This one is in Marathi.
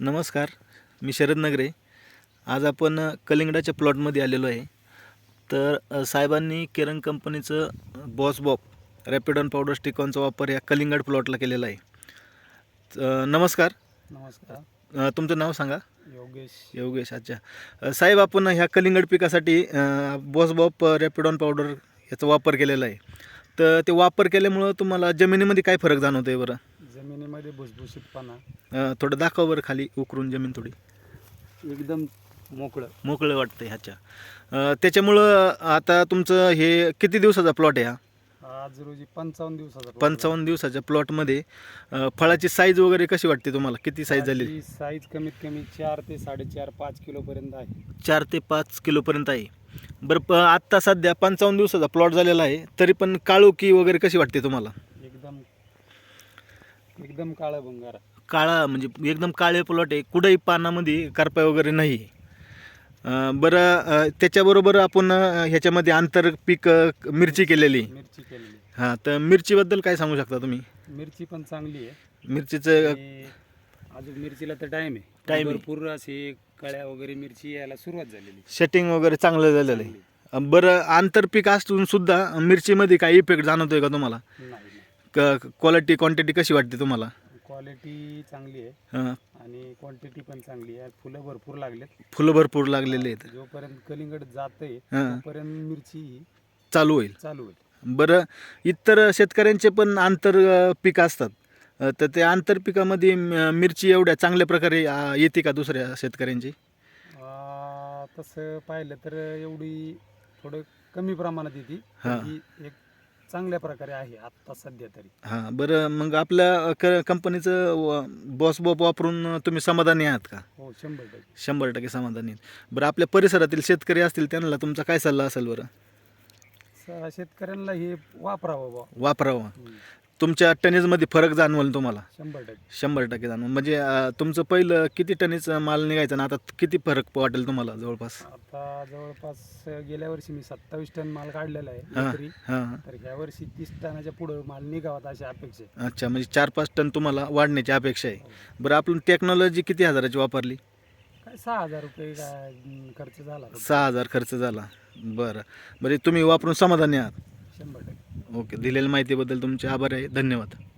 नमस्कार मी शरद नगरे. आज आपण कलिंगडाच्या प्लॉटमध्ये आलेलो आहे. तर साहेबांनी केरन कंपनीचं बॉस बॉप रॅपिडॉन पावडर स्टिकॉनचा वापर या कलिंगड प्लॉटला केलेला आहे. नमस्कार. नमस्कार. तुमचं नाव सांगा? योगेश. योगेश अच्छा. साहेब आपण ह्या कलिंगड पिकासाठी अ, बॉस बॉप अ, रॅपिडॉन पावडर याचा वापर केलेला आहे. तर ते वापर केल्यामुळं तुम्हाला जमिनीमध्ये काय फरक जाणवतो आहे बरं? जमिनीमध्ये भुसभुशीतपणा अ, थोडं दाखवा बरं खाली उकरून जमीन थोडी. एकदम मोकळं. मोकळं वाटतं ह्याच्या. अ, त्याच्यामुळं आता तुमचं हे किती दिवसाचा प्लॉट आहे हा? आज रोजी पंचावन्न दिवसाचा plot पंचावन्न दिवसाच्या प्लॉटमध्ये फळाची साईज वगैरे कशी वाटते तुम्हाला? किती. साईज त्याची साईज कमीत कमी चार ते साडेचार पाच किलो पर्यंत आहे. चार ते पाच किलोपर्यंत आहे. बरं प आत्ता सध्या पंचावन्न दिवसाचा प्लॉट झालेला आहे. तरी पण काळोखी वगैरे कशी वाटते तुम्हाला? एकदम काळा भंगारा. काळा म्हणजे एकदम काळे प्लॉट आहे कुठंही पानामध्ये करपाय वगैरे नाही. आहे. अ, बरं अ, त्याच्याबरोबर आपण अ, ह्याच्यामध्ये आंतरपीक अ, मिरची केलेली. मिरची केलेली. हां तर मिरचीबद्दल काय सांगू शकता तुम्ही? मिरची पण चांगली आहे. मिरचीचं आणि अजून मिरचीला तर टाइम आहे. Time आहे. भरपूर असे कळ्या वगैरे मिरची यायला सुरुवात झालेली. सेटिंग वगैरे चांगलं झालेलं आहे. बरं आंतरपीक असून सुद्धा मिरचीमध्ये काही इफेक्ट जाणवतोय का तुम्हाला? नाही. क क्वालिटी क्वांटिटी कशी वाटते तुम्हाला? क्वालिटी चांगली आहे. हां. आणि क्वांटिटी पण चांगली आहे. फुलं भरपूर लागलेत. फुलं भरपूर लागलेले आहेत. जोपर्यंत कलिंगड जाते हां. तोपर्यंत मिरची ही चालू होईल. चालू होईल. बरं इतर शेतकऱ्यांचे पण आंतर अ, पिकं असतात. अ, तर त्या आंतरपिकामध्ये म- मिरची एवढ्या चांगल्या प्रकारे अ, येते का दुसऱ्या शेतकऱ्यांची? तसं पाहिलं तर एवढी थोडं कमी प्रमाणात येते. हां. ही एक चांगल्या प्रकारे आहे आत्ता सध्या तरी. हां बरं मग आपल्या क कंपनीचं बॉस बॉप वापरून तुम्ही समाधानी आहात का? हो शंभर टक्के. शंभर टक्के समाधानी आहेत. बरं आपल्या परिसरातील शेतकरी असतील त्यांना तुमचा काय सल्ला असेल बरं? स- शेतकऱ्यांना हे वापरावं बा वापरावं. तुमच्या टनेजमध्ये फरक जाणवल तुम्हाला? शंभर टक्के. शंभर टक्के जाणवल. म्हणजे अ, तुमचं पहिलं किती टनेज माल निघायचा ना आता किती फरक वाटेल तुम्हाला जवळपास? आता जवळपास गेल्या वर्षी मी सत्तावीस टन माल काढलेला आहे हां एकरी. हां. तर ह्या वर्षी तीस टनाच्या पुढे माल निघावा अशी अपेक्षा आहे. अच्छा म्हणजे चार पाच टन तुम्हाला वाढण्याची अपेक्षा आहे. बरं आपण टेक्नॉलॉजी किती हजाराची वापरली? काय सहा हजार रुपये काय अं, खर्च झाला. सहा हजार खर्च झाला. बरं. बरं तुम्ही वापरून समाधानी आहात. ओके. दिलेल्या माहितीबद्दल तुमचे आभार आहे. धन्यवाद.